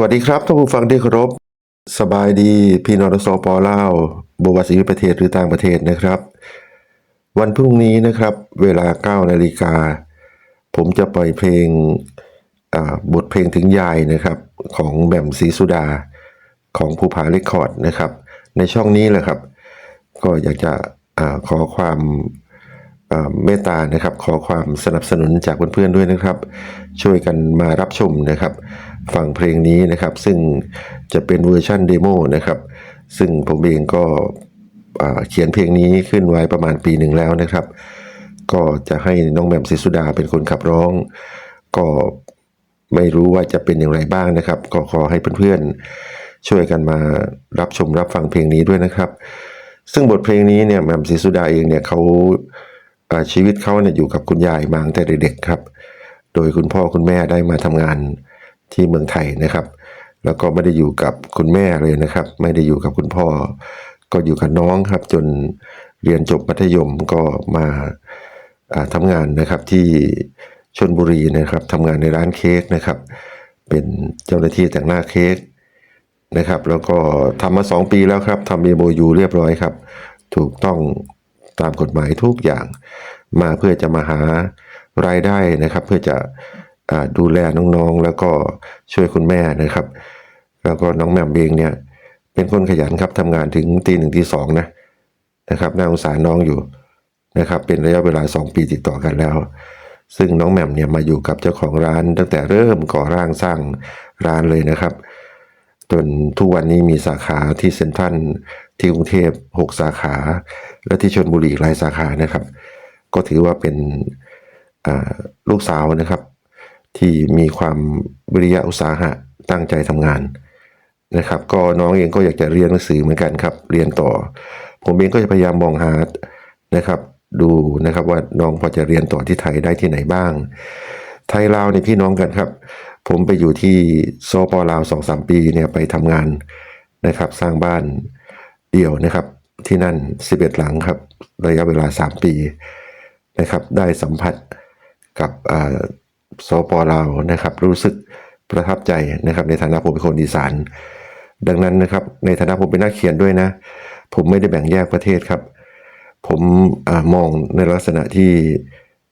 วัสดีครับท่านผู้ฟังที่เคารพสบายดีพี่น้องสปลาวบวาสีประเทศหรือต่างประเทศนะครับ วันพรุ่งนี้นะครับ เวลา9นาฬิกาผมจะปล่อยเพลงบทเพลงถึงยายนะครับ ของแหม่มศรีสุดาของภูผาเรคคอร์ดนะครับ ในช่องนี้แหละครับ ก็อยากจะอขอความ เมตตานะครับ ขอความสนับสนุนจากเพื่อนๆด้วยนะครับ ช่วยกันมารับชมนะครับฟังเพลงนี้นะครับ ซึ่งจะเป็นเวอร์ชันเดโมนะครับ ซึ่งผมเองก็เขียนเพลงนี้ขึ้นไว้ประมาณปีหนึ่งแล้วนะครับ ก็จะให้น้องแหม่มศิสุดาเป็นคนขับร้อง ก็ไม่รู้ว่าจะเป็นอย่างไรบ้างนะครับ ก็ขอให้เพื่อนๆช่วยกันมารับชมรับฟังเพลงนี้ด้วยนะครับ ซึ่งบทเพลงนี้เนี่ยแหม่มศรีสุดาเองเนี่ยเขา ชีวิตเขาเนี่ยอยู่กับคุณยายมาตั้งแต่เด็กๆครับ โดยคุณพ่อคุณแม่ได้มาทำงานที่เมืองไทยนะครับ แล้วก็ไม่ได้อยู่กับคุณแม่เลยนะครับ ไม่ได้อยู่กับคุณพ่อ ก็อยู่กับน้องครับจนเรียนจบมัธยมก็มาอ่าทำงานนะครับที่ชนบุรีนะครับทำงานในร้านเค้กนะครับ เป็นเจ้าหน้าที่แต่งหน้าเค้กนะครับ แล้วก็ทำมา 2 ปีแล้วครับทำ MOU เรียบร้อยครับ ถูกต้อง ตามกฎหมายทุกอย่าง มาเพื่อจะมาหารายได้นะครับ เพื่อจะอดูแลน้องๆ แล้วก็ช่วยคุณแม่นะครับ แล้วก็น้องแหม่มเองเนี่ย เป็นคนขยันครับทำงานถึงตีหนึ่งตีสองนะนะครับน่าสงสารน้องอยู่นะครับ เป็นระยะเวลา 2 ปีติดต่อกันแล้ว ซึ่งน้องแหม่มเนี่ยมาอยู่กับเจ้าของร้าน ตั้งแต่เริ่มก่อร่างสร้างร้านเลยนะครับ จนทุกวันนี้มีสาขาที่เซ็นทรัล ที่กรุงเทพ6 สาขา และที่ชนบุรีหลายสาขานะครับ ก็ถือว่าเป็นลูกสาวนะครับ ที่มีความวิริยะอุตสาหะตั้งใจทำงานนะครับ ก็น้องเองก็อยากจะเรียนหนังสือเหมือนกันครับ เรียนต่อ ผมเองก็จะพยายามมองหานะครับ ดูนะครับว่าน้องพอจะเรียนต่อที่ไทยได้ที่ไหนบ้าง ไทยลาวเนี่ยพี่น้องกันครับ ผมไปอยู่ที่โซปลาวสองสามปีเนี่ยไปทำงานนะครับ สร้างบ้าน เดี่ยวนะครับ ที่นั่น 11 หลังครับ ระยะเวลา 3 ปีนะครับ ได้สัมผัสกับอ่าโซปลาวนะครับ รู้สึกประทับใจนะครับ ในฐานะผมเป็นคนอีสาน ดังนั้นนะครับ ในฐานะผมเป็นนักเขียนด้วยนะ ผมไม่ได้แบ่งแยกประเทศครับ ผมอามองในลักษณะที่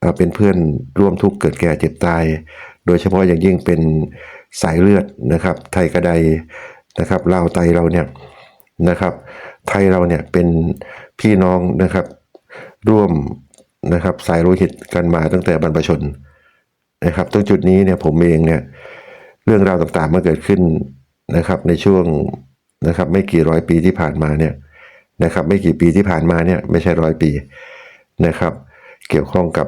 อ่าเป็นเพื่อนร่วมทุกข์เกิดแก่เจ็บตาย โดยเฉพาะอย่างยิ่งเป็นสายเลือดนะครับ ไทยกระไดนะครับลาวไตเราเนี่ย นะครับ ไทยเราเนี่ยเป็นพี่น้องนะครับ ร่วมนะครับสายโลหิตกันมาตั้งแต่บรรพชนนะครับ ตรงจุดนี้เนี่ยผมเองเนี่ยเรื่องราวต่างๆมันเกิดขึ้นนะครับ ในช่วงนะครับ ไม่กี่ร้อยปีที่ผ่านมาเนี่ยนะครับ ไม่กี่ปีที่ผ่านมาเนี่ยไม่ใช่ร้อยปีนะครับ เกี่ยวข้องกับ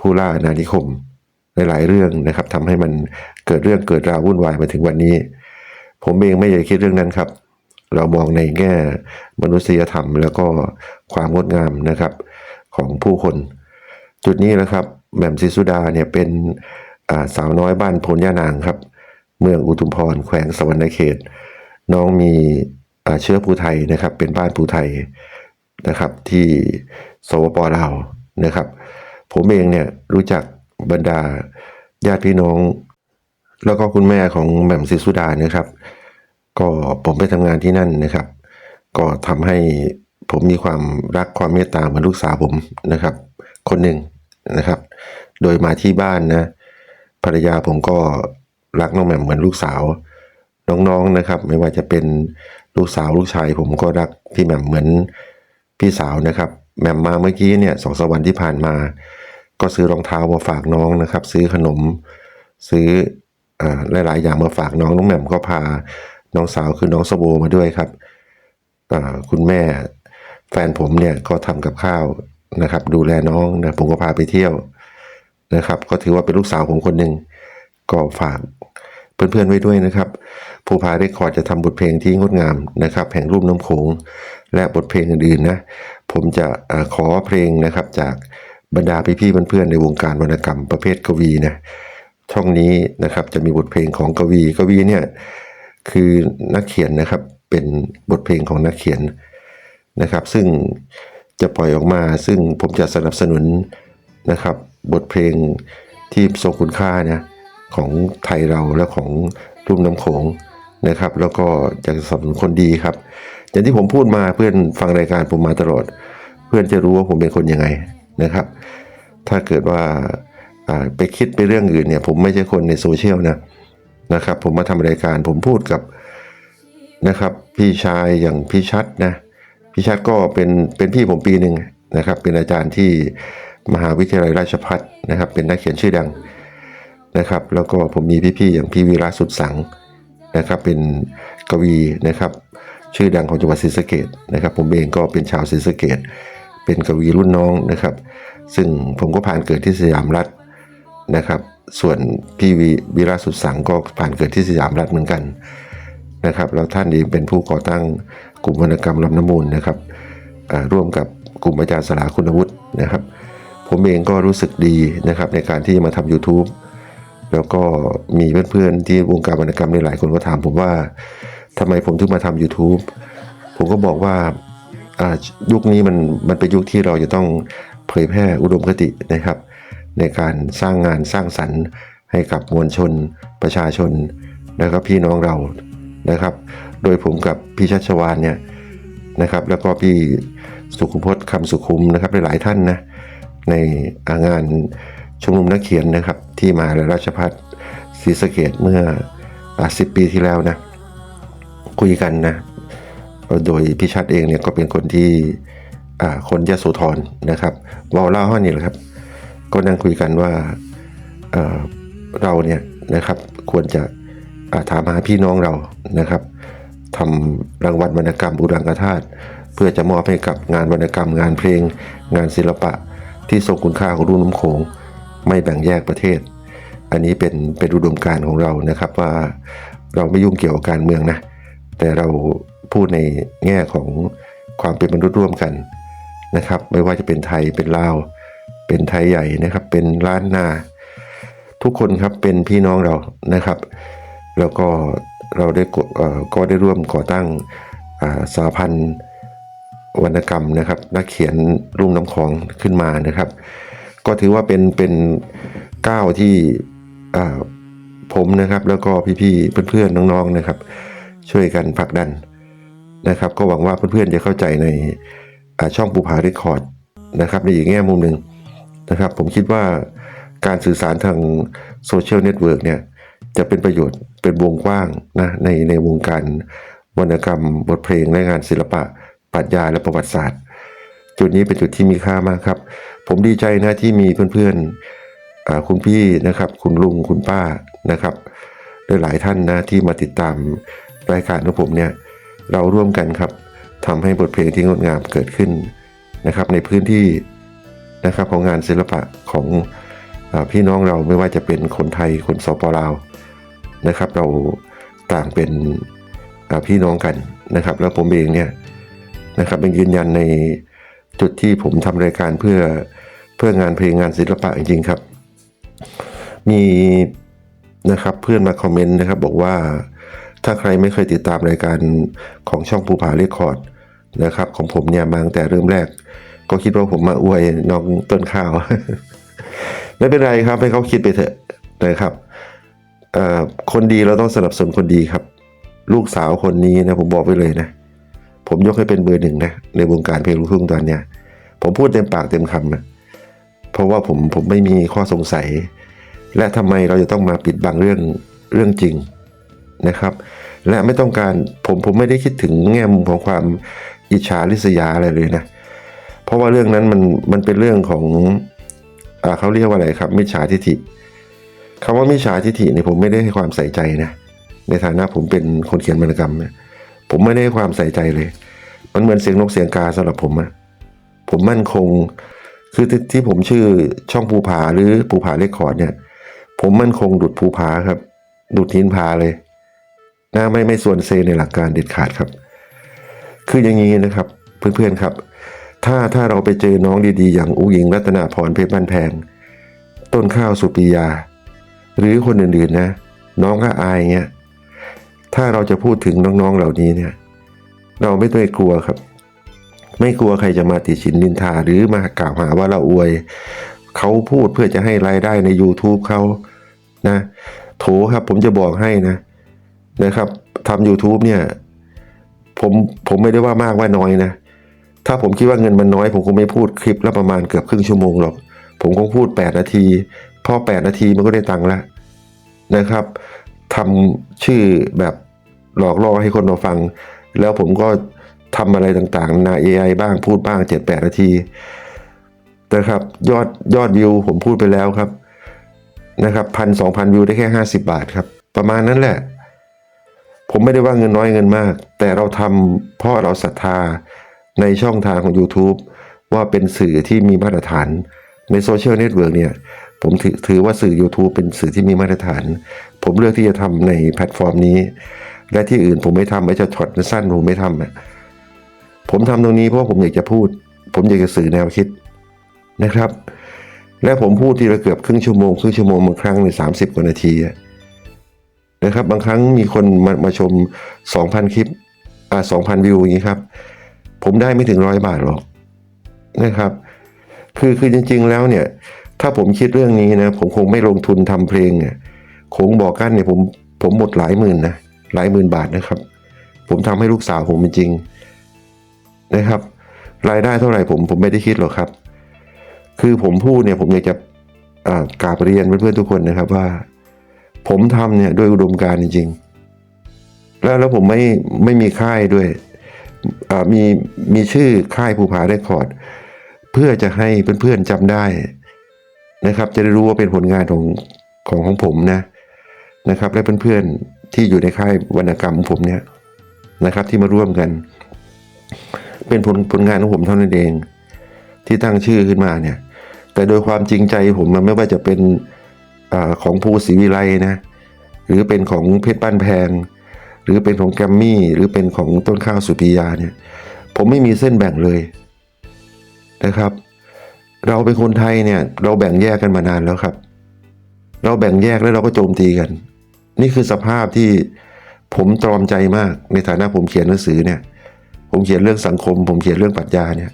ผู้ล่าอาณานิคมหลายๆเรื่องนะครับทำให้มันเกิดเรื่องเกิดราววุ่นวายมาถึงวันนี้ ผมเองไม่อยากคิดเรื่องนั้นครับ เรามองในแง่มนุษยธรรม แล้วก็ความงดงามนะครับของผู้คน จุดนี้นะครับแหม่มศรีสุดาเนี่ยเป็นาสาวน้อยบ้านพลยานางครับ เมืองอุทุมพรแขวงสวรรณเขต น้องมีอ่าเชื้อภูไทยนะครับ เป็นบ้านภูไทยนะครับ ที่สวปลาวนะครับ ผมเองเนี่ยรู้จักบรรดาญาติพี่น้อง แล้วก็คุณแม่ของแหม่มศรีสุดานะครับ ก็ผมไปทำงานที่นั่นนะครับ ก็ทำให้ผมมีความรักความเมตตาเหมือนลูกสาวผมนะครับ คนหนึ่งนะครับ โดยมาที่บ้านนะภรรยาผมก็รักน้องแหม่มเหมือนลูกสาว น้องๆนะครับ ไม่ว่าจะเป็นลูกสาวลูกชาย ผมก็รักพี่แหม่มเหมือนพี่สาวนะครับแหม่มมาเมื่อกี้เนี่ยสองสามวันที่ผ่านมา ก็ซื้อรองเท้ามาฝากน้องนะครับ ซื้อขนม ซื้ออหลายๆอย่างมาฝากน้องน้องแหม่มก็พา น้องสาวคือน้องสโบมาด้วยครับคุณแม่แฟนผมเนี่ยก็ทำกับข้าวนะครับ ดูแลน้องนะผมก็พาไปเที่ยวนะครับ ก็ถือว่าเป็นลูกสาวผมคนหนึ่งก็ฝากเพื่อนๆไว้ด้วยนะครับผู้พาได้คอร์ดจะทำบทเพลงที่งดงามนะครับแห่งรูปน้ำโขงและบทเพลงอื่นๆนะผมจะขอเพลงนะครับจากบรรดาพี่ๆเพื่อนๆในวงการวรรณกรรมประเภทกวีนะช่องนี้นะครับจะมีบทเพลงของกวีกวีเนี่ย คือนักเขียนนะครับเป็นบทเพลงของนักเขียนนะครับ ซึ่งจะปล่อยออกมา ซึ่งผมจะสนับสนุนนะครับ บทเพลงที่ทรงคุณค่านะของไทยเราและของรุ่มน้ำโขงนะครับ แล้วก็จะสนับสนุนคนดีครับ อย่างที่ผมพูดมาเพื่อนฟังรายการผมมาตลอด เพื่อนจะรู้ว่าผมเป็นคนยังไงนะครับ ถ้าเกิดว่าไปคิดไปเรื่องอื่นเนี่ย ผมไม่ใช่คนในโซเชียลนะ นะครับ ผมมาทำรายการผมพูดกับนะครับ พี่ชายอย่างพี่ชัดนะพี่ชัดก็เป็นเป็นพี่ผมปีหนึ่งนะครับ เป็นอาจารย์ที่มหาวิทยาลัยราชภัฏนะครับ เป็นนักเขียนชื่อดังนะครับ แล้วก็ผมมีพี่ๆอย่างพี่วีระสุดสังนะครับ เป็นกวีนะครับ ชื่อดังของจังหวัดศรีสะเกดนะครับ ผมเองก็เป็นชาวศรีสะเกดเป็นกวีรุ่นน้องนะครับ ซึ่งผมก็ผ่านเกิดที่สยามรัฐนะครับ ส่วนพี่วีวีระสุดสังก็ผ่านเกิดที่สยามรัฐเหมือนกันนะครับแล้วท่านเองเป็นผู้ก่อตั้งกลุ่มวรรณกรรมลำน้ำมูลนะครับร่วมกับกลุ่มอาจารย์สลาคุณวุฒินะครับ ผมเองก็รู้สึกดีนะครับในการที่จะมาทำ YouTube แล้วก็มีเพื่อนๆที่วงการวรรณกรรมในหลายคนก็ถามผมว่าทำไมผมถึงมาทำ YouTube ผมก็บอกว่าอ่ายุคนี้มันมันเป็นยุคที่เราจะต้องเผยแพร่อุดมคตินะครับ ในการสร้างงานสร้างสรรค์ ให้กับมวลชน ประชาชนนะครับพี่น้องเรานะครับ โดยผมกับพี่ชัชวานเนี่ยนะครับแล้วก็พี่สุขุมพจน์คำสุขุมนะครับหลายๆท่านนะในงานชุมนุมนักเขียนนะครับ ที่มหาลัยราชภัฏศรีสะเกดเมื่อสิบปีที่แล้วนะคุยกันนะโดยพี่ชัดเองเนี่ยก็เป็นคนที่อ่าคนยโสธรนะครับเวาเล่าห้อนี่แหละครับ ก็นั่งคุยกันว่าเเราเนี่ยนะครับควรจะาถามหาพี่น้องเรานะครับทำรางวัลวรรณกรรมอุรังคธาตุเพื่อจะมอบให้กับงานวรรณกรรม งานเพลง งานศิลปะ ที่ทรงคุณค่าของรุ่นน้ำโขงไม่แบ่งแยกประเทศ อันนี้เป็นเป็นอุดมการของเรานะครับว่าเราไม่ยุ่งเกี่ยวกับการเมืองนะแต่เราพูดในแง่ของความเป็นมนุษย์ร่วมกันนะครับ ไม่ว่าจะเป็นไทยเป็นลาว เป็นไทยใหญ่นะครับ เป็นล้านนา ทุกคนครับเป็นพี่น้องเรานะครับ แล้วก็เราได้ก็ได้ร่วมก่อตั้งอ่าสาพันธ์วรรณกรรมนะครับ นักเขียนรุ่มน้ำคลองขึ้นมานะครับ ก็ถือว่าเป็นเป็นก้าวที่ผมนะครับแล้วก็พี่ๆเพื่อนๆน้องๆนะครับ ช่วยกันผลักดันนะครับ ก็หวังว่าเพื่อนๆจะเข้าใจในช่องปูผาเรคคอร์ดนะครับในอีกแง่มุมหนึ่ง นะครับ ผมคิดว่าการสื่อสารทางโซเชียลเน็ตเวิร์กเนี่ยจะเป็นประโยชน์เป็นวงกว้างนะในในวงการวรรณกรรมบทเพลงและงานศิลปะปรัชญาและประวัติศาสตร์ จุดนี้เป็นจุดที่มีค่ามากครับ ผมดีใจนะที่มีเพื่อนๆคุณพี่นะครับ คุณลุงคุณป้านะครับหลายท่านนะที่มาติดตามรายการของผมเนี่ยเราร่วมกันครับทำให้บทเพลงที่งดงามเกิดขึ้นนะครับในพื้นที่ นะครับของงานศิลปะของอพี่น้องเราไม่ว่าจะเป็นคนไทยคนสปลาวนะครับ เราต่างเป็นพี่น้องกันนะครับ แล้วผมเองเนี่ยนะครับเป็นยืนยันในจุดที่ผมทำรายการเพื่อเพื่องานเพลงงานศิลปะจริงๆครับ มีนะครับเพื่อนมาคอมเมนต์นะครับบอกว่าถ้าใครไม่เคยติดตามรายการของช่องภูผาเรคคอร์ดนะครับ ของผมเนี่ยมาตั้งแต่เริ่มแรก ก็คิดว่าผมมาอวยน้องต้นข้าว ไม่เป็นไรครับให้เขาคิดไปเถอะนะครับคนดีเราต้องสนับสนุนคนดีครับ ลูกสาวคนนี้นะผมบอกไว้เลยนะ ผมยกให้เป็นเบอร์หนึ่งนะในวงการเพลงลูกทุ่งตอนเนี้ยผมพูดเต็มปากเต็มคำนะเพราะว่าผมผมไม่มีข้อสงสัย และทำไมเราจะต้องมาปิดบังเรื่องเรื่องจริงนะครับ และไม่ต้องการผมผมไม่ได้คิดถึงแง่มุมของความอิจฉาริษยาอะไรเลยนะ ราะว่าเรื่องนั้นมันมันเป็นเรื่องของอ่าเขาเรียกว่าอะไรครับ มิจฉาทิฐิคำว่ามิจฉาทิฐิเนี่ยผมไม่ได้ให้ความใส่ใจนะในฐานะผมเป็นคนเขียนวรรณกรรมเนี่ยผมไม่ได้ให้ความใส่ใจเลย มันเหมือนเสียงนกเสียงกาสำหรับผมอะผมมั่นคงคือที่ที่ผมชื่อช่องภูผาหรือภูผาเรคคอร์ดเนี่ย ผมมั่นคงดุดภูผาครับ ดุดหินผาเลยนะไม่ไม่ส่วนเซในหลักการเด็ดขาดครับ คืออย่างนี้นะครับ เพื่อนๆครับ ถ้าถ้าเราไปเจอน้องดีๆ อย่างอุ้งอิงรัตนาพรเพชรบ้านแพง ต้นข้าวสุปรียา หรือคนอื่นๆนะ น้องก็อายเงี้ยถ้าเราจะพูดถึงน้องๆเหล่านี้เนี่ย เราไม่ต้องกลัวครับ ไม่กลัวใครจะมาติชินนินทาหรือมากล่าวหาว่าเราอวย เขาพูดเพื่อจะให้รายได้ใน YouTube เขานะโถครับผมจะบอกให้นะนะครับทำ YouTube เนี่ย ผมผมไม่ได้ว่ามากว่าน้อยนะ ถ้าผมคิดว่าเงินมันน้อย ผมคงไม่พูดคลิปละประมาณเกือบครึ่งชั่วโมงหรอก ผมคงพูด 8 นาที พอ 8 นาทีมันก็ได้ตังค์แล้วนะครับทำชื่อแบบหลอกล่อให้คนมาฟัง แล้วผมก็ทำอะไรต่างๆ นา AI บ้างพูดบ้าง 7-8 นาทีนะครับยอดยอดวิวผมพูดไปแล้วครับนะครับพันสองพันวิวได้แค่ 50 บาทครับ ประมาณนั้นแหละ ผมไม่ได้ว่าเงินน้อยเงินมาก แต่เราทำเพราะเราศรัทธา ในช่องทางของ YouTube ว่าเป็นสื่อที่มีมาตรฐาน ในโซเชียลเน็ตเวิร์กเนี่ยผมถือถือว่าสื่อ YouTube เป็นสื่อที่มีมาตรฐาน ผมเลือกที่จะทำในแพลตฟอร์มนี้ และที่อื่นผมไม่ทำไม่จะช็อตสั้นผมไม่ทำผมทำตรงนี้เพราะผมอยากจะพูด ผมอยากจะสื่อแนวคิดนะครับ และผมพูดทีละเกือบครึ่งชั่วโมงครึ่งชั่วโมงบางครั้งในสามสิบกว่านาทีนะครับบางครั้งมีคนมามาชมสองพันคลิปอ่าสองพันวิวอย่างนี้ครับ ผมได้ไม่ถึงร้อยบาทหรอกนะครับ คือคือจริง ๆ แล้วเนี่ย ถ้าผมคิดเรื่องนี้นะ ผมคงไม่ลงทุนทำเพลงเนี่ยโขงบอกกันเนี่ยผมผมหมดหลายหมื่นนะหลายหมื่นบาทนะครับ ผมทำให้ลูกสาวผมเป็นจริงนะครับ รายได้เท่าไหร่ผมผมไม่ได้คิดหรอกครับ คือผมพูดเนี่ยผมอยากจะอ่ากราบเรียนเพื่อนๆทุกคนนะครับว่า ผมทำเนี่ยด้วยอุดมการณ์จริงๆแล้วแล้วผมไม่ไม่มีค่ายด้วย มีมีชื่อค่ายภูผาเรคคอร์ด เพื่อจะให้เพื่อนๆจำได้นะครับ จะได้รู้ว่าเป็นผลงานของของของผมนะนะครับ และเพื่อนๆที่อยู่ในค่ายวรรณกรรมของผมเนี่ยนะครับ ที่มาร่วมกัน เป็นผลผลงานของผมเท่านั้นเอง ที่ตั้งชื่อขึ้นมาเนี่ย แต่โดยความจริงใจผมมันไม่ว่าจะเป็นอของภูศรีวิไลนะหรือเป็นของเพชรบ้านแพง หรือเป็นของแกรมมี่ หรือเป็นของต้นข้าวสุปิยาเนี่ย ผมไม่มีเส้นแบ่งเลยนะครับ เราเป็นคนไทยเนี่ย เราแบ่งแยกกันมานานแล้วครับ เราแบ่งแยกแล้วเราก็โจมตีกัน นี่คือสภาพที่ผมตรอมใจมากในฐานะผมเขียนหนังสือเนี่ย ผมเขียนเรื่องสังคม ผมเขียนเรื่องปรัชญาเนี่ย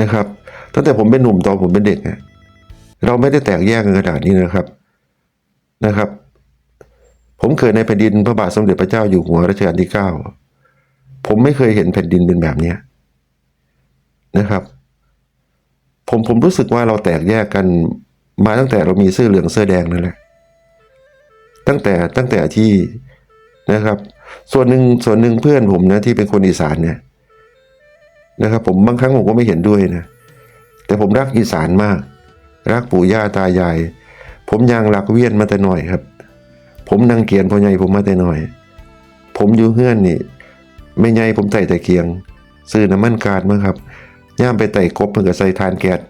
นะครับ ตั้งแต่ผมเป็นหนุ่มตอนผมเป็นเด็กเนี่ยเราไม่ได้แตกแยกกันขนาดนี้นะครับนะครับ ผมเกิดในแผ่นดินพระบาทสมเด็จพระเจ้าอยู่หัวรัชกาลที่เก้าผมไม่เคยเห็นแผ่นดินเป็นแบบนี้นะครับ ผมผมรู้สึกว่าเราแตกแยกกันมาตั้งแต่เรามีเสื้อเหลืองเสื้อแดงนั่นแหละ ตั้งแต่ตั้งแต่ที่นะครับ ส่วนหนึ่งส่วนหนึ่งเพื่อนผมนะที่เป็นคนอีสานเนี่ยนะครับ ผมบางครั้งผมก็ไม่เห็นด้วยนะแต่ผมรักอีสานมาก รักปู่ย่าตายาย ผมยังรักเวียนมาแต่หน่อยครับ ผมนางเกียนพ่อใหญ่ผมมาแต่น่อย ผมอยู่เฮือนนี่ไม่ใหญ่ผมไต่แต่เกียง ซื้อน้ำมันกาดมาครับย่ามไปไต่กบมันก็ใส่ทานแก๊ส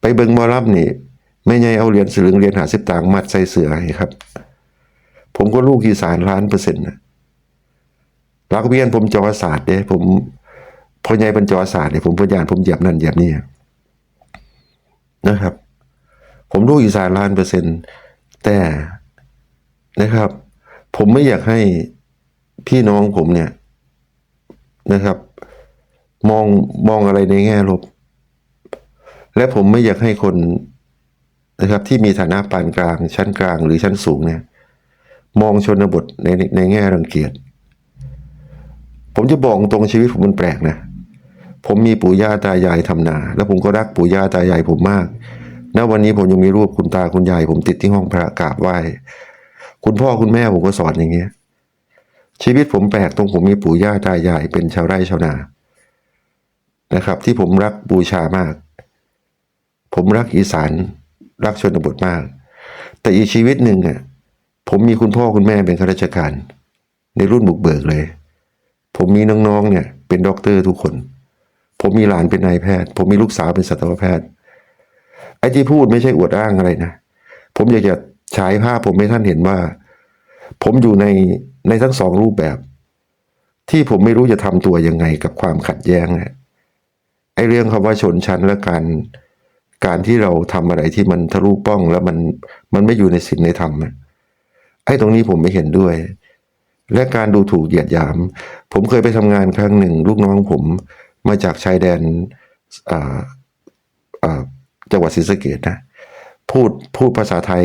ไปเบิงหมอลับนี่ไม่ใหญ่เอาเหรียญสลึงเหรียญหาสิบต่างมัดใส่เสือให้ครับ ผมก็ลูกอีสานล้านเปอร์เซ็นต์นะรักเวียนผมจอศาสตร์เด้ผมพ่อใหญ่เป็นจอศาสตร์เนี่ยผมพยานผมเหยียบนั่นเหยียบนี่นะครับ ผมลูกอีสานล้านเปอร์เซ็นต์ แต่นะครับ ผมไม่อยากให้พี่น้องผมเนี่ยนะครับ มองมองอะไรในแง่ลบ และผมไม่อยากให้คนนะครับ ที่มีฐานะปานกลาง ชั้นกลางหรือชั้นสูงเนี่ย มองชนบทในในแง่รังเกียจผมจะบอกตรงชีวิตผมมันแปลกนะผมมีปู่ย่าตายายทำนา แล้วผมก็รักปู่ย่าตายายผมมาก ณวันนี้ผมยังมีรูปคุณตาคุณยายผมติดที่ห้องพระกราบไหว้ คุณพ่อคุณแม่ผมก็สอนอย่างเงี้ย ชีวิตผมแปลกตรงผมมีปู่ย่าตายายเป็นชาวไร่ชาวนา นะครับ ที่ผมรักบูชามาก ผมรักอีสานรักชนบทมาก แต่อีกชีวิตหนึ่งอะผมมีคุณพ่อคุณแม่เป็นข้าราชการ ในรุ่นบุกเบิกเลย ผมมีน้องๆเนี่ย เป็นด็อกเตอร์ทุกคน ผมมีหลานเป็นนายแพทย์ ผมมีลูกสาวเป็นสัตวแพทย์ ไอ้ที่พูดไม่ใช่อวดอ้างอะไรนะ ผมอยากจะฉายภาพผมให้ท่านเห็นว่า ผมอยู่ในในทั้งสองรูปแบบ ที่ผมไม่รู้จะทำตัวยังไงกับความขัดแย้งอะไอ้เรื่องคำว่าชนชั้นและการการที่เราทำอะไรที่มันทะลุป้องแล้วมันมันไม่อยู่ในศีลในธรรมไอ้ตรงนี้ผมไม่เห็นด้วย และการดูถูกเหยียดหยาม ผมเคยไปทำงานครั้งหนึ่ง ลูกน้องผมมาจากชายแดนอ่าอ่อ จังหวัดศรีสะเกดนะ พูดพูดภาษาไทย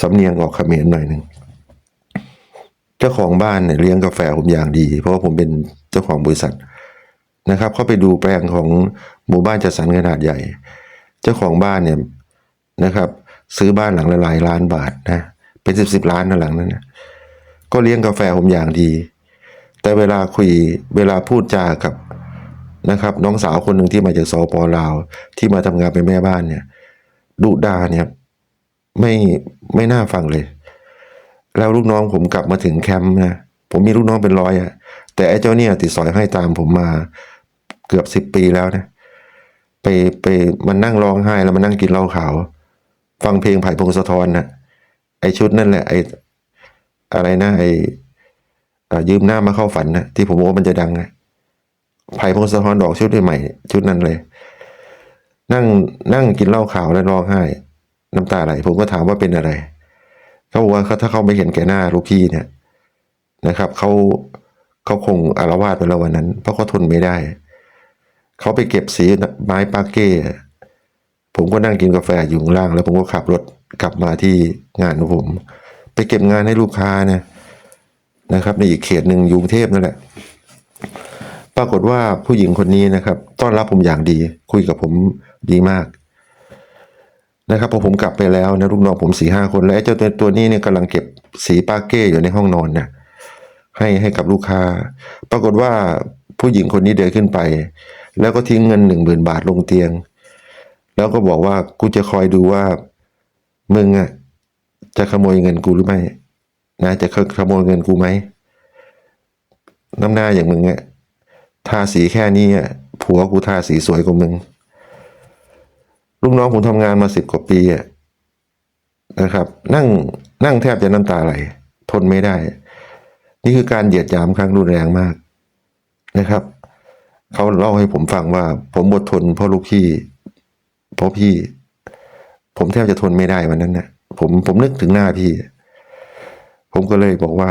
สำเนียงออกเขมรหน่อยหนึ่งเจ้าของบ้านเนี่ยเลี้ยงกาแฟผมอย่างดี เพราะว่าผมเป็นเจ้าของบริษัทนะครับ เข้าไปดูแปลงของหมู่บ้านจัดสรรขนาดใหญ่ เจ้าของบ้านเนี่ยนะครับ ซื้อบ้านหลังละหลายล้านบาทนะเป็นสิบสิบล้านนะหลังนั้นนะก็เลี้ยงกาแฟผมอย่างดี แต่เวลาคุยเวลาพูดจากับ นะครับ น้องสาวคนหนึ่งที่มาจากสปลาว ที่มาทำงานเป็นแม่บ้านเนี่ยดุดาเนี่ยไม่ไม่น่าฟังเลย แล้วลูกน้องผมกลับมาถึงแคมป์นะผมมีลูกน้องเป็นร้อยอะแต่ไอ้เจ้าเนี่ยติดสอยให้ตามผมมาเกือบสิบปีแล้วนะไปไปมันนั่งร้องไห้แล้วมันนั่งกินเหล้าขาว ฟังเพลงไผ่พงศธรนะไอชุดนั่นแหละไออะไรนะไออยืมหน้ามาเข้าฝันนะที่ผมบอกว่ามันจะดังนะ ไผ่พงศธรดอกชุดใหม่ ชุดนั้นเลย นั่งนั่งกินเหล้าขาวแล้วร้องไห้ น้ำตาไหลผมก็ถามว่าเป็นอะไร เขาบอกว่าเขาถ้าเขาไม่เห็นแก่หน้าลูกพี่เนี่ยนะครับเขาเขาคงอารวาสไปแล้ววันนั้น เพราะเขาทนไม่ได้ เขาไปเก็บสีไม้ปาเก้ผมก็นั่งกินกาแฟอยู่ข้างล่าง แล้วผมก็ขับรถกลับมาที่งานของผม ไปเก็บงานให้ลูกค้านี่ยนะครับ ในอีกเขตหนึ่งอยกรุงเทพนั่นแหละ ปรากฏว่าผู้หญิงคนนี้นะครับ ต้อนรับผมอย่างดี คุยกับผมดีมากนะครับพอผมกลับไปแล้วนะลูกน้องผมสี่ห้าคน แล้วไอ้เจ้าตัวตัวนี้เนี่ยกำลังเก็บสีปาเก้อยู่ในห้องนอนเนะให้ให้กับลูกค้า ปรากฏว่าผู้หญิงคนนี้เดินขึ้นไป แล้วก็ทิ้งเงินหนึ่งหมื่นบาทลงเตียง แล้วก็บอกว่ากูจะคอยดูว่ามึงอะจะขโมยเงินกูหรือไม่นะจะขโมยเงินกูไหมน้ำหน้าอย่างมึงอะ ทาสีแค่นี้อะผัวกูทาสีสวยกว่ามึง ลูกน้องผมทำงานมาสิบกว่าปีนะครับ นั่งนั่งแทบจะน้ำตาไหลทนไม่ได้ นี่คือการเหยียดหยามครั้งรุนแรงมากนะครับเขาเล่าให้ผมฟังว่า ผมอดทนเพราะลูกพี่เพราะพี่ ผมแทบจะทนไม่ได้วันนั้นนะผมผมนึกถึงหน้าพี่ ผมก็เลยบอกว่า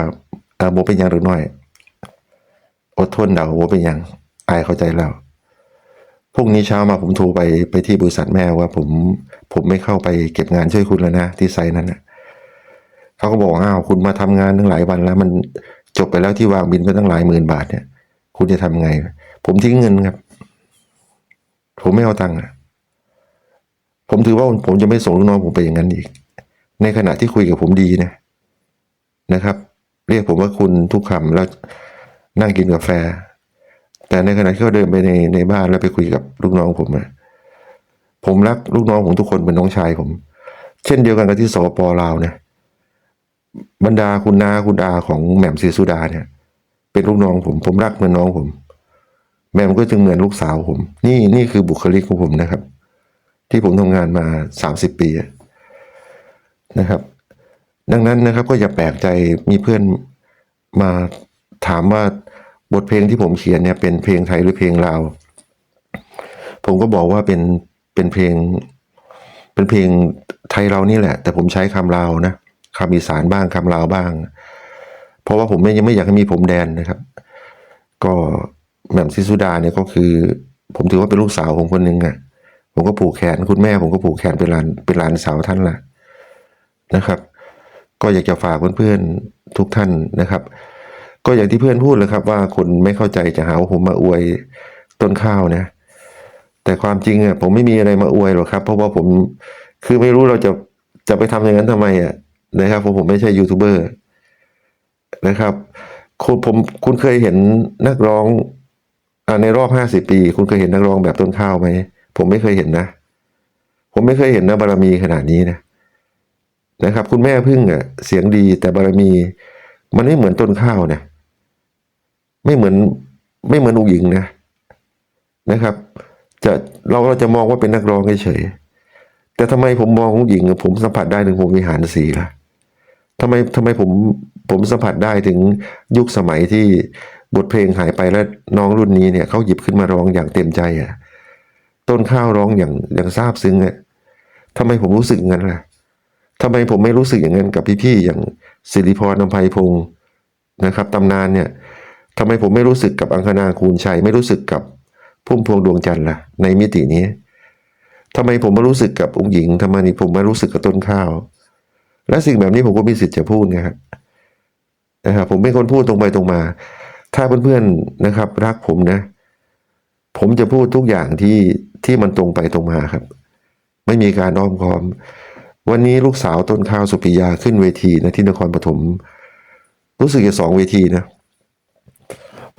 เออโมเป็นยังหรือน้อย อดทนเดาโมเป็นยังอายเข้าใจแล้วพรุ่งนี้เช้ามาผมโทรไปไปที่บริษัทแม่ว่าผมผมไม่เข้าไปเก็บงานช่วยคุณแล้วนะที่ไซนั้นนะเขาก็บอกอ้าวคุณมาทำงานตั้งหลายวันแล้ว มันจบไปแล้วที่วางบินไปตั้งหลายหมื่นบาทเนี่ย คุณจะทำไง ผมทิ้งเงินครับ ผมไม่เอาตังค์ผมถือว่าผมจะไม่ส่งลูกน้องผมไปอย่างนั้นอีก ในขณะที่คุยกับผมดีนะนะครับ เรียกผมว่าคุณทุกคำแล้ว นั่งกินกาแฟ แต่ในขณะที่เขาเดินไปในในบ้านแล้วไปคุยกับลูกน้องผมอะผมรักลูกน้องผมทุกคนเป็นน้องชายผม เช่นเดียวกันกับที่สปลาวเนี่ยบรรดาคุณนาคุณอาของแหม่มศรีสุดาเนี่ย เป็นลูกน้องผมผมรักเหมือนน้องผม แหม่มก็จึงเหมือนลูกสาวผม นี่นี่คือบุคลิกของผมนะครับ ที่ผมทำงานมาสามสิบปีนะครับ ดังนั้นนะครับก็อย่าแปลกใจมีเพื่อนมา ถามว่าบทเพลงที่ผมเขียนเนี่ยเป็นเพลงไทยหรือเพลงลาว ผมก็บอกว่าเป็นเป็นเพลง เป็นเพลงไทยเรานี่แหละ แต่ผมใช้คำลาวนะคำอีสานบ้างคำลาวบ้าง เพราะว่าผมไม่ยังไม่อยากให้มีผมแดนนะครับ ก็แหม่มซิสุดาเนี่ยก็คือ ผมถือว่าเป็นลูกสาวของคนหนึ่งอะผมก็ผูกแขนคุณแม่ผมก็ผูกแขนเป็นหลานเป็นหลานสาวท่านละนะครับ ก็อยากจะฝากเพื่อนๆทุกท่านนะครับ ก็อย่างที่เพื่อนพูดเลยครับว่าคนไม่เข้าใจจะหาว่าผมมาอวยต้นข้าวนะ แต่ความจริงอะผมไม่มีอะไรมาอวยหรอกครับ เพราะว่าผมคือไม่รู้เราจะจะไปทำอย่างนั้นทำไมอะนะครับเพราะผมไม่ใช่ยูทูบเบอร์นะครับคุณผมคุณเคยเห็นนักร้องอ่าในรอบห้าสิบปี คุณเคยเห็นนักร้องแบบต้นข้าวไหมผมไม่เคยเห็นนะ ผมไม่เคยเห็นนะบารมีขนาดนี้นะนะครับ คุณแม่พึ่งอะเสียงดีแต่บารมี มันไม่เหมือนต้นข้าวนะ ไม่เหมือนไม่เหมือนอุ๋งหญิงนะนะครับ จะเราเราจะมองว่าเป็นนักร้องเฉยแต่ทำไมผมมองอุ๋งหญิง ผมสัมผัสได้ถึงผมวิหารสีล่ะทำไมทำไมผมผมสัมผัสได้ถึงยุคสมัยที่บทเพลงหายไปแล้วน้องรุ่นนี้เนี่ยเขาหยิบขึ้นมาร้องอย่างเต็มใจอะต้นข้าวร้องอย่างอย่างซาบซึ้งอะทำไมผมรู้สึกงั้นล่ะทำไมผมไม่รู้สึกอย่างนั้นกับพี่ๆอย่างสิริพรนำไพพงศ์นะครับตำนานเนี่ย ทำไมผมไม่รู้สึกกับอังคณาคูณชัย ไม่รู้สึกกับพุ่มพวงดวงจันทร์ล่ะ ในมิตินี้ทำไมผมมารู้สึกกับองค์หญิงทำไมผมมารู้สึกกับต้นข้าว และสิ่งแบบนี้ผมก็มีสิทธิ์จะพูดนะครับนะครับผมเป็นคนพูดตรงไปตรงมา ถ้าเพื่อนๆนะครับ รักผมนะ ผมจะพูดทุกอย่างที่ที่มันตรงไปตรงมาครับ ไม่มีการอ้อมค้อม วันนี้ลูกสาวต้นข้าวสุปิยาขึ้นเวทีนะที่นครปฐมรู้สึกจะสองเวทีนะ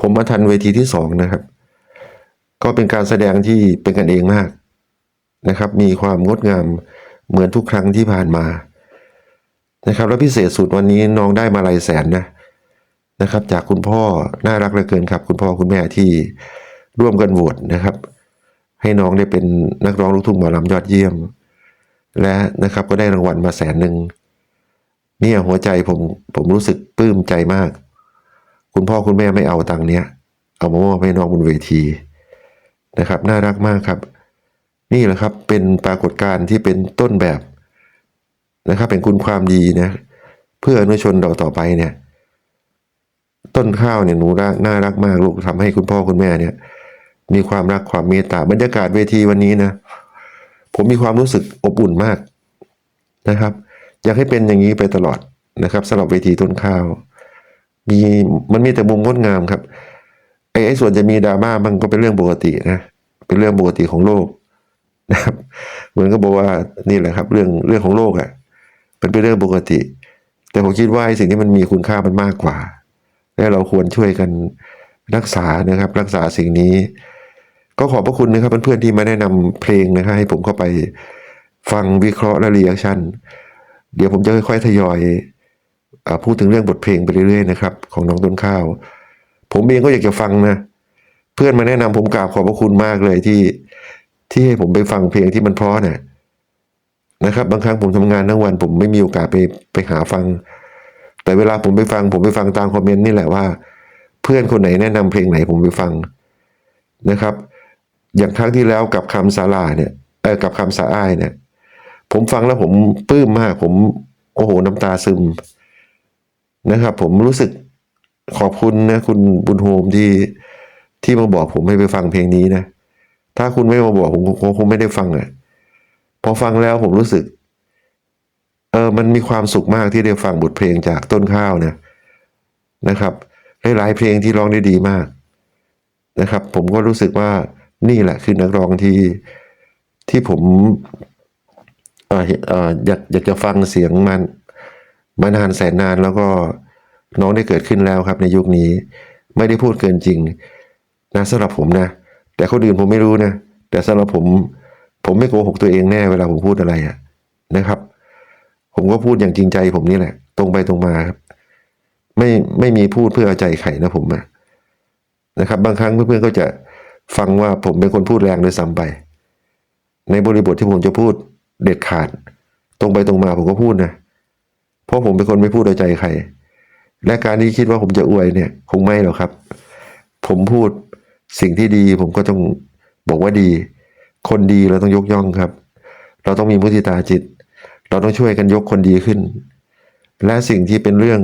ผมมาทันเวทีที่สองนะครับ ก็เป็นการแสดงที่เป็นกันเองมากนะครับ มีความงดงามเหมือนทุกครั้งที่ผ่านมานะครับ แล้วพิเศษสุดวันนี้น้องได้มาลายแสนนะนะครับ จากคุณพ่อน่ารักเหลือเกินครับ คุณพ่อคุณแม่ที่ร่วมกันโหวตนะครับ ให้น้องได้เป็นนักร้องลูกทุ่งหมอลำยอดเยี่ยม และนะครับก็ได้รางวัลมาแสนหนึ่งเนี่ยหัวใจผมผมรู้สึกปลื้มใจมาก คุณพ่อคุณแม่ไม่เอาตังค์เนี้ย เอามามอบให้น้องบนเวทีนะครับ น่ารักมากครับ นี่แหละครับเป็นปรากฏการณ์ที่เป็นต้นแบบนะครับ เป็นคุณความดีนะ เพื่ออนุชนเราต่อไปเนี่ย ต้นข้าวเนี่ยหนูรักน่ารักมากลูกทำให้คุณพ่อคุณแม่เนี่ย มีความรักความเมตตาบรรยากาศเวทีวันนี้นะ ผมมีความรู้สึกอบอุ่นมากนะครับ อยากให้เป็นอย่างนี้ไปตลอดนะครับสำหรับเวทีต้นข้าว มีมันมีแต่มุมงดงามครับไอ้ไอ้ส่วนจะมีดราม่ามันก็เป็นเรื่องปกตินะเป็นเรื่องปกติของโลกนะครับเหมือนก็บอกว่านี่แหละครับ เรื่องเรื่องของโลกอะ่ะเป็นเป็นเรื่องปกติ แต่ผมคิดว่าไอ้สิ่งที่มันมีคุณค่ามันมากกว่า และเราควรช่วยกันรักษานะครับ รักษาสิ่งนี้ ก็ขอบพระคุณนะครับเพื่อนๆที่มาแนะนำเพลงนะครับให้ผมเข้าไปฟังวิเคราะห์และเรีแอคชั่น เดี๋ยวผมจะค่อยๆทยอย พูดถึงเรื่องบทเพลงไปเรื่อยๆนะครับของน้องต้นข้าว ผมเองก็อยากจะฟังนะ เพื่อนมาแนะนำผมกราบขอบพระคุณมากเลยที่ที่ให้ผมไปฟังเพลงที่มันเพราะเนี่ยนะครับ บางครั้งผมทำงานทั้งวัน ผมไม่มีโอกาสไปไปหาฟัง แต่เวลาผมไปฟัง ผมไปฟังตามคอมเมนต์นี่แหละว่า เพื่อนคนไหนแนะนำเพลงไหนผมไปฟังนะครับ อย่างครั้งที่แล้วกับคำสาลาเนี่ยเออกับคำสาอ้ายเนี่ย ผมฟังแล้วผมปลื้มมาก ผมโอ้โหน้ำตาซึม นะครับผมรู้สึกขอบคุณนะคุณบุญโฮมที่ที่มาบอกผมให้ไปฟังเพลงนี้นะ ถ้าคุณไม่มาบอกผมคงคงไม่ได้ฟังอะพอฟังแล้วผมรู้สึก เออมันมีความสุขมากที่ได้ฟังบทเพลงจากต้นข้าวนะนะครับหลายๆเพลงที่ร้องได้ดีมากนะครับ ผมก็รู้สึกว่านี่แหละคือนักร้องที่ที่ผมอ่อเอ่ออยากอยากจะฟังเสียงมัน มานานแสนนานแล้วก็น้องได้เกิดขึ้นแล้วครับ ในยุคนี้ ไม่ได้พูดเกินจริงนะสำหรับผมนะ แต่คนอื่นผมไม่รู้นะ แต่สำหรับผม ผมไม่โกหกตัวเองแน่เวลาผมพูดอะไรอะนะครับ ผมก็พูดอย่างจริงใจผมนี่แหละ ตรงไปตรงมาครับ ไม่ไม่มีพูดเพื่อเอาใจใครนะผมอะนะครับ บางครั้งเพื่อนๆก็จะฟังว่าผมเป็นคนพูดแรงด้วยซ้ำไป ในบริบทที่ผมจะพูดเด็ดขาด ตรงไปตรงมาผมก็พูดนะ เพราะผมเป็นคนไม่พูดเอาใจใคร และการที่คิดว่าผมจะอวยเนี่ย คงไม่หรอกครับ ผมพูดสิ่งที่ดี ผมก็ต้องบอกว่าดี คนดีเราต้องยกย่องครับ เราต้องมีมุทิตาจิต เราต้องช่วยกันยกคนดีขึ้น และสิ่งที่เป็นเรื่อง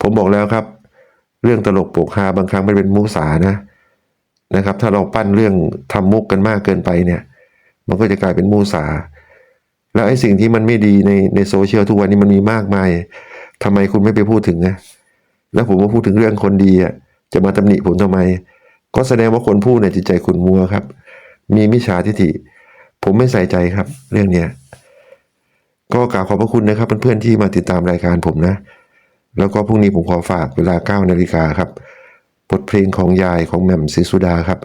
ผมบอกแล้วครับ เรื่องตลกโปกฮาบางครั้งมันเป็นมุสานะนะครับ ถ้าเราปั้นเรื่องทำมุกกันมากเกินไปเนี่ย มันก็จะกลายเป็นมูสา แล้วไอ้สิ่งที่มันไม่ดีในในโซเชียลทุกวันนี้มันมีมากมายทำไมคุณไม่ไปพูดถึงนะแล้วผมมาพูดถึงเรื่องคนดีอะจะมาตำหนิผมทำไม ก็แสดงว่าคนพูดเนี่ยจิตใจขุ่นมัวครับ มีมิจฉาทิฐิ ผมไม่ใส่ใจครับ เรื่องเนี้ยก็กราบขอบพระคุณนะครับเพื่อนๆที่มาติดตามรายการผมนะ แล้วก็พรุ่งนี้ผมขอฝากเวลา9นาฬิกาครับบทเพลงของยายของแหม่มศรีสุดาครับ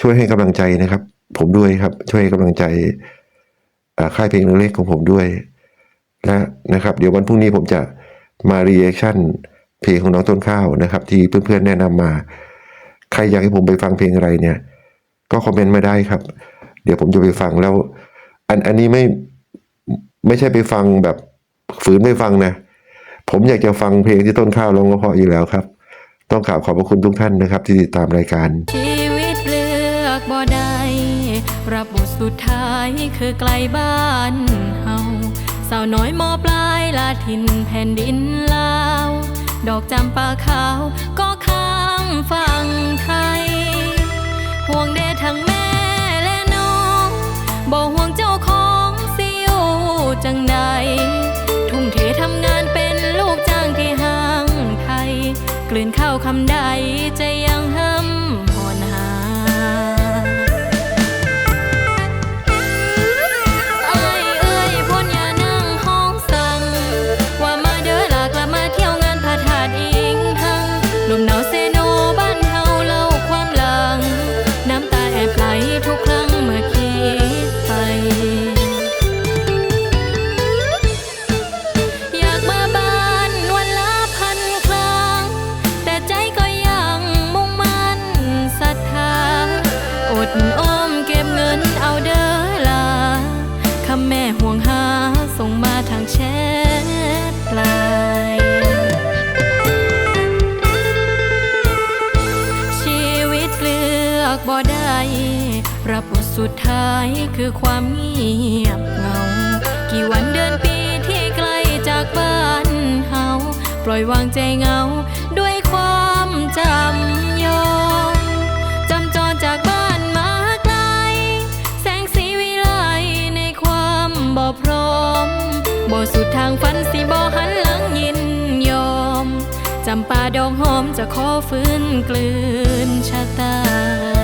ช่วยให้กำลังใจนะครับ ผมด้วยครับ ช่วยให้กำลังใจ ค่ายเพลงเล็กๆของผมด้วยและนะครับ เดี๋ยววันพรุ่งนี้ผมจะมารีแอคชั่นเพลงของน้องต้นข้าวนะครับ ที่เพื่อนๆแนะนำมา ใครอยากให้ผมไปฟังเพลงอะไรเนี่ย ก็คอมเมนต์มาได้ครับ เดี๋ยวผมจะไปฟังแล้ว อันอันนี้ไม่ไม่ใช่ไปฟังแบบฝืนไม่ฟังนะ ผมอยากจะฟังเพลงที่ต้นข้าวร้องก็เพราะอยู่แล้วครับ ต้องกราบขอบพระคุณทุกท่านนะครับ ที่ติดตามรายการ สุดท้ายคือไกลบ้านเฮาสาวน้อยมอปลายลาทินแผ่นดินลาว ดอกจำปาขาวก็ข้างฝั่งไทย ห่วงเดชทั้งแม่และน้องบ่ห่วงเจ้าของสิอยู่จังใด ทุ่มเททำงานเป็นลูกจ้างที่ห้างไทย กลืนข้าวคำใดใจยังห้ำ คือความเงียบเหงา กี่วันเดือนปีที่ไกลจากบ้านเฮาปล่อยวางใจเงา ด้วยความจำยอมจำจรจากบ้านมาไกล แสงสีวิไลในความบ่พร้อมบ่สุดทางฝันสิบ่หันหลังยินยอมจำปาดอกหอมจะขอฟื้นกลืนชะตา